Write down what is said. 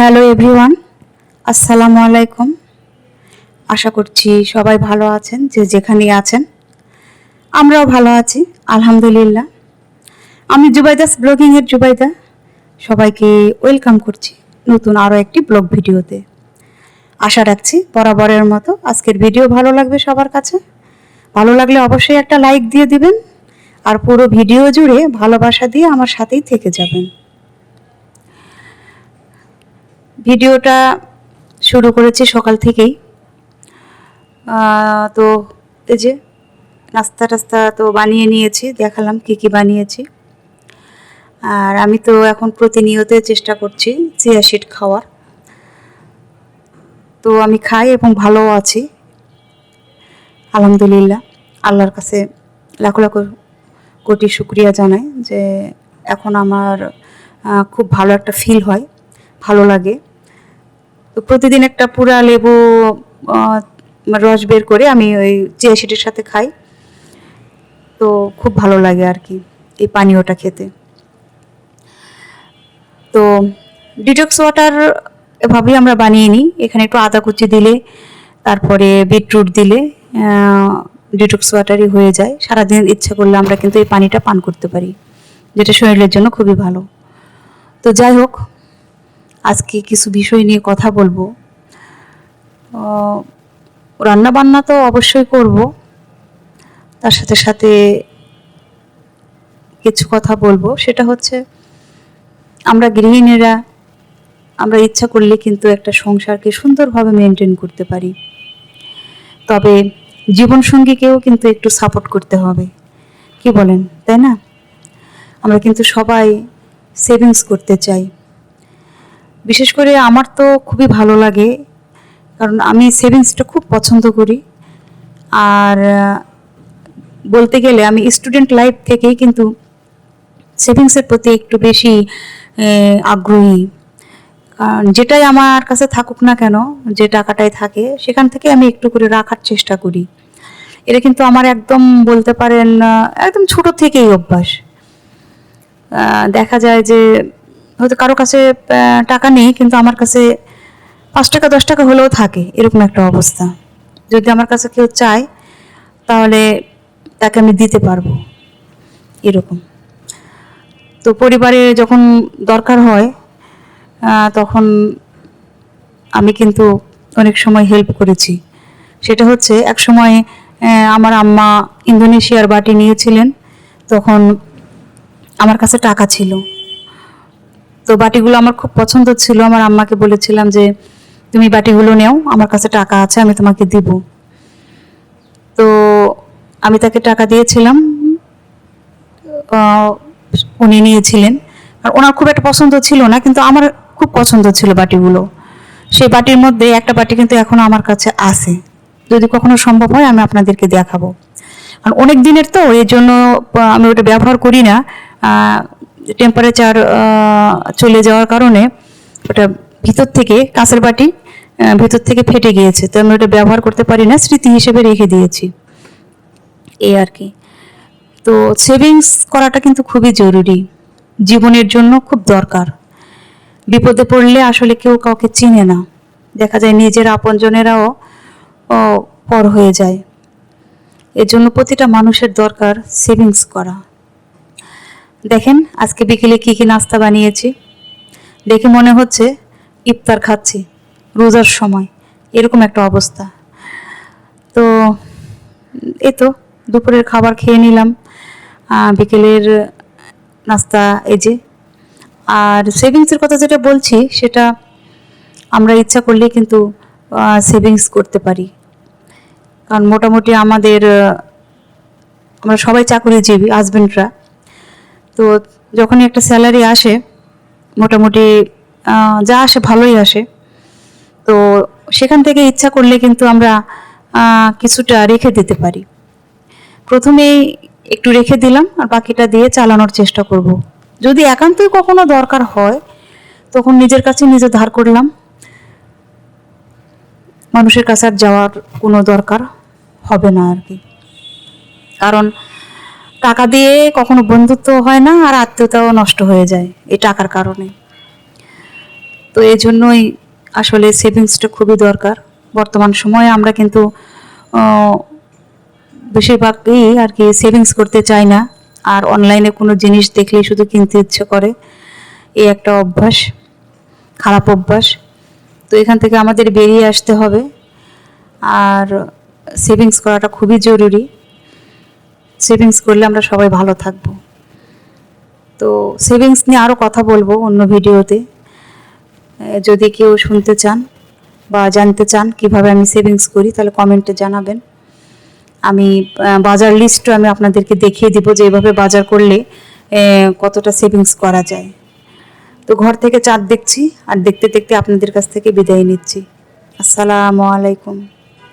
Hello everyone, আসসালামু আলাইকুম। আশা করছি সবাই ভালো আছেন, যে যেখানেই আছেন। আমরাও ভালো আছি, আলহামদুলিল্লাহ। আমি জুবাইদাস ব্লগিংয়ের জুবাইদা। সবাইকে ওয়েলকাম করছি নতুন আরও একটি ব্লগ ভিডিওতে। আশা রাখছি বরাবরের মতো আজকের ভিডিও ভালো লাগবে সবার কাছে। ভালো লাগলে অবশ্যই একটা লাইক দিয়ে দিবেন, আর পুরো ভিডিও জুড়ে ভালোবাসা দিয়ে আমার সাথেই থেকে যাবেন। ভিডিওটা শুরু করেছি সকাল থেকেই। তো এই যে নাস্তা টাস্তা তো বানিয়ে নিয়েছি, দেখালাম কি কি বানিয়েছি। আর আমি তো এখন প্রতিনিয়ত চেষ্টা করছি সিড খাওয়ার। তো আমি খাই এবং ভালো আছি। আলহামদুলিল্লাহ, আল্লাহর কাছে লাখো লাখো কোটি শুক্রিয়া জানাই যে এখন আমার খুব ভালো একটা ফিল হয়, ভালো লাগে। তো প্রতিদিন একটা পুরা লেবু রস বের করে আমি ওই চিয়া সাথে খাই। তো খুব ভালো লাগে আর কি এই পানীয়টা খেতে। তো ডিটক্স ওয়াটার এভাবেই আমরা বানিয়ে নিই। এখানে একটু আদা কুচি দিলে, তারপরে বিটরুট দিলে ডিটক্স ওয়াটারই হয়ে যায়। সারাদিন ইচ্ছা করলে আমরা কিন্তু এই পানিটা পান করতে পারি, যেটা শরীরের জন্য খুবই ভালো। তো যাই হোক আজকে কিছু বিষয় নিয়ে কথা বলব। রান্না বান্না তো অবশ্যই করব। তার সাথে সাথে কিছু কথা বলব। সেটা হচ্ছে, আমরা গৃহিণীরা, আমরা ইচ্ছা করলে কিন্তু একটা সংসারকে সুন্দরভাবে মেনটেন করতে পারি। তবে জীবনসঙ্গীকেও কিন্তু একটু সাপোর্ট করতে হবে। কি বলেন, তাই না? আমরা কিন্তু সবাই সেভিংস করতে চাই। বিশেষ করে আমার তো খুবই ভালো লাগে, কারণ আমি সেভিংসটা খুব পছন্দ করি। আর, বলতে গেলে আমি স্টুডেন্ট লাইফ থেকেই কিন্তু সেভিংসের প্রতি একটু বেশি আগ্রহী। কারণ যেটাই আমার কাছে থাকুক না কেন, যে টাকাটাই থাকে, সেখান থেকে আমি একটু করে রাখার চেষ্টা করি। এটা কিন্তু আমার একদম বলতে পারেন, একদম ছোট থেকেই অভ্যাস। দেখা যায় যে হয়তো কারও কাছে টাকা নেই, কিন্তু আমার কাছে পাঁচ টাকা, দশ টাকা হলেও থাকে, এরকম একটা অবস্থা। যদি আমার কাছে কেউ চায়, তাহলে তাকে আমি দিতে পারব, এরকম। তো পরিবারে যখন দরকার হয় তখন আমি কিন্তু অনেক সময় হেল্প করেছি। সেটা হচ্ছে, এক সময় আমার আম্মা ইন্দোনেশিয়ার বাটি নিয়েছিলেন, তখন আমার কাছে টাকা ছিল। তো বাটিগুলো আমার খুব পছন্দ ছিল। আমার আম্মাকে বলেছিলাম যে, তুমি বাটিগুলো নেও, আমার কাছে টাকা আছে, আমি তোমাকে দিব। তো আমি তাকে টাকা দিয়েছিলাম। উনি নিয়েছিলেন। আর ওনার খুব একটা পছন্দ ছিল না, কিন্তু আমার খুব পছন্দ ছিল বাটিগুলো। সেই বাটির মধ্যে একটা বাটি কিন্তু এখনও আমার কাছে আছে। যদি কখনো সম্ভব হয়, আমি আপনাদেরকে দেখাবো। আর অনেক দিনের তো, এই জন্য আমি ওটা ব্যবহার করি না। টেম্পারেচার চলে যাওয়ার কারণে ওটা ভিতর থেকে, কাঁচের বাটি ভিতর থেকে ফেটে গিয়েছে। তো আমি ওটা ব্যবহার করতে পারি না, স্মৃতি হিসেবে রেখে দিয়েছি। এই আর কি। তো সেভিংস করাটা কিন্তু খুবই জরুরি। জীবনের জন্য খুব দরকার। বিপদে পড়লে আসলে কেউ কাউকে চিনে না। দেখা যায় নিজের আপনজনেরাও পর হয়ে যায়। এর জন্য প্রতিটা মানুষের দরকার সেভিংস করা। দেখেন, আজকে বিকেলে কি কি নাস্তা বানিয়েছি। দেখে মনে হচ্ছে ইফতার খাচ্ছি, রোজার সময়। এরকম একটা অবস্থা। তো, এই তো, দুপুরের খাবার খেয়ে নিলাম। বিকেলের নাস্তা, এই যে। আর সেভিংসের কথা যেটা বলছি, সেটা আমরা ইচ্ছা করলে কিন্তু সেভিংস করতে পারি। কারণ মোটামুটি আমাদের, আমরা সবাই চাকরিজীবী হাজবেন্ডরা তো যখনই একটা স্যালারি আসে, মোটামুটি যা আসে ভালোই আসে। তো সেখান থেকে ইচ্ছা করলে কিন্তু আমরা কিছুটা রেখে দিতে পারি। প্রথমেই একটু রেখে দিলাম আর বাকিটা দিয়ে চালানোর চেষ্টা করব। যদি একান্তই কখনো দরকার হয়, তখন নিজের কাছে নিজে ধার করলাম। মানুষের কাছে আর যাওয়ার কোনো দরকার হবে না আর কি। কারণ টাকা দিয়ে কখনো বন্ধুত্ব হয় না আর আত্মীয়তাও নষ্ট হয়ে যায় এই টাকার কারণে। তো এই জন্যই আসলে সেভিংসটা খুবই দরকার। বর্তমান সময়ে আমরা কিন্তু বেশিরভাগই আর কি সেভিংস করতে চাই না। আর অনলাইনে কোনো জিনিস দেখলেই শুধু কিনতে ইচ্ছে করে। এই একটা অভ্যাস, খারাপ অভ্যাস। তো এখান থেকে আমাদের বেরিয়ে আসতে হবে। আর সেভিংস করাটা খুবই জরুরি। সেভিংস করলে আমরা সবাই ভালো থাকব। তো সেভিংস নিয়ে আরও কথা বলব অন্য ভিডিওতে। যদি কেউ শুনতে চান বা জানতে চান কীভাবে আমি সেভিংস করি, তাহলে কমেন্টে জানাবেন। আমি বাজার লিস্টও আমি আপনাদেরকে দেখিয়ে দিব যে এভাবে বাজার করলে কতটা সেভিংস করা যায়। তো ঘর থেকে চাঁদ দেখছি, আর দেখতে দেখতে আপনাদের কাছ থেকে বিদায় নিচ্ছি। আসসালামু আলাইকুম।